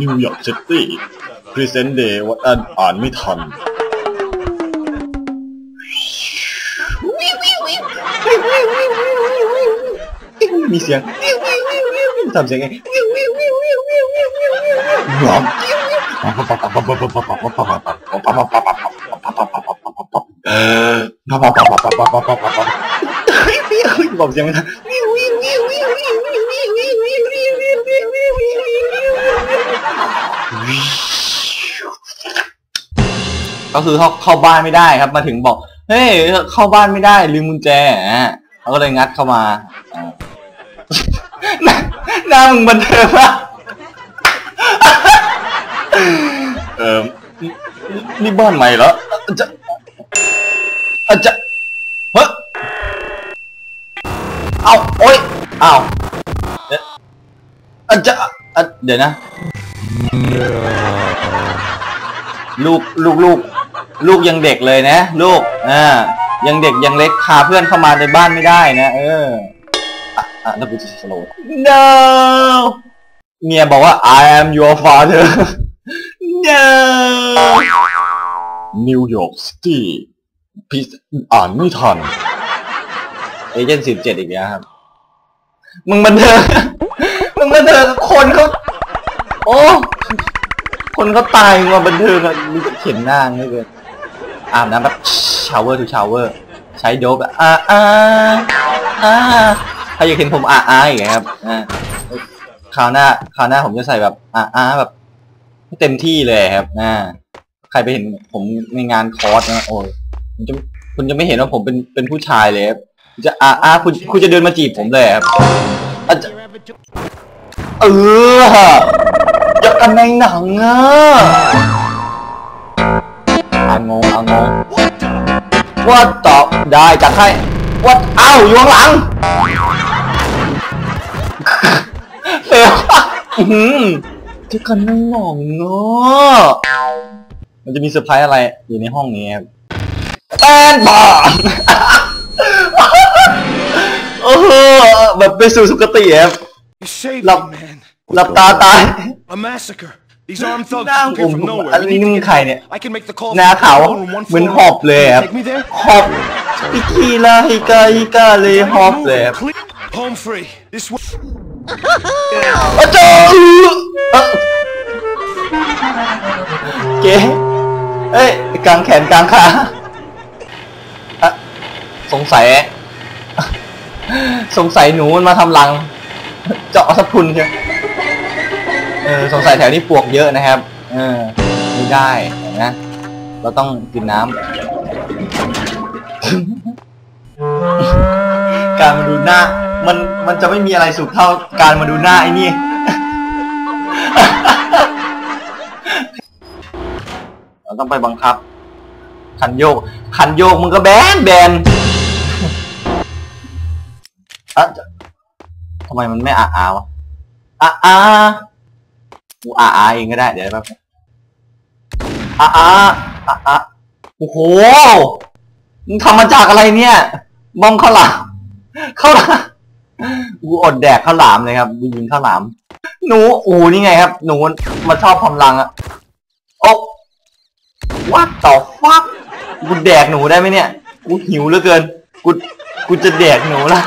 นิวยอร์กซิตี้พรีเซนต์เดย์วันอ่านอ่านไม่ทันมีเสียงทำเสียงไงหรอบอกเสียงไม่ทัน ก็คือเขาเข้าบ้านไม่ได้ครับ มาถึงบอก เฮ้ย เข้าบ้านไม่ได้ลืมกุญแจอะเขาก็เลยงัดเข้ามาหน้ามึงบันเทิงปะเออนี่บ้านใหม่เหรอจะอาจจะเฮ้ยเอาโอ๊ยเอาอาจจะอะเดี๋ยวนะ ลูกลูกลูกลูกยังเด็กเลยนะ ลูกอ่ายังเด็กยังเล็กพาเพื่อนเข้ามาในบ้านไม่ได้นะ เอออะแล้วกูจะสโลว์ no เมียบอกว่า I am your father no นิวยอร์กซิตี้พีอ่านไม่ทันเอเจนต์สิบเจ็ดอีกแล้วครับ มึงบันเทิงมึงบันเทิงคนเขา โอ้ คนเขาตายมาบันเทิงอะมึงจะเข็นหน้าไม่เกินอาบน้ำแบบชาวเวอร์ทูชาวเวอร์ ใช้โดบแบบอ่าอ่าอ่าถ้าอยากเห็นผมอ่าอ่าอีกครับอ่าคราวหน้าคราวหน้าผมจะใส่แบบอ่าอ่าแบบเต็มที่เลยครับอ่าใครไปเห็นผมในงานคอร์สนะโอ้ยคุณจะคุณจะไม่เห็นว่าผมเป็นเป็นผู้ชายเลยครับจะอ่าอ่าคุณคุณจะเดินมาจีบผมเลยครับอาจจะเออ กันในหนังอะอางงอางงว่าตอบได้จัดให้ว่าเอ้าอยู่ข้างหลังเสียวอื้อหือจะกันในหนังเนาะมันจะมีเซอร์ไพรส์อะไรอยู่ในห้องนี้ครับแป้นบอลโอ้โหแบบไปสู่สุคติครับ You saved Love- me, man. หลับตาตาย A massacre. These armed thugs Nah, appear from um, nowhere. ano We need yung to get kaya there. niya? I can make the call. หน้า from ขาว the phone in one เหมือน phone หอบเลยครับ Take me there. หอบพิกีลาฮิกาฮิกาเลยหอบเลยครับ Clear. Home free. This way. อาจารย์เอ้อเก๋เอ้ยกลางแขนกลางขาอะสงสัย สงสัยหนูมันมาทำรัง เจาะสักทุนเชียว เออสงสัยแถวนี้ปลวกเยอะนะครับ เออไม่ได้นะ เราต้องกินน้ำ การมาดูหน้า มันมันจะไม่มีอะไรสุขเท่าการมาดูหน้าไอ้นี่ เราต้องไปบังคับ คันโยก คันโยกมึงก็แบนแบนอะทำไมมันไม่อาอาวะอาอา กูอาอาเองก็ได้ เดี๋ยวแป๊บอาอาอาอาโอ้โห มึงทำมาจากอะไรเนี่ย บอมข้าวหลามข้าวหลามกูอดแดกข้าวหลามเลยครับกูยิงข้าวหลาม หนูอ้นี่ไงครับ หนูมาชอบความรังอะโอ้วัดต่อฟักกูแดกหนูได้ไหมเนี่ย กูหิวเหลือเกิน กู กูจะแดกหนูละ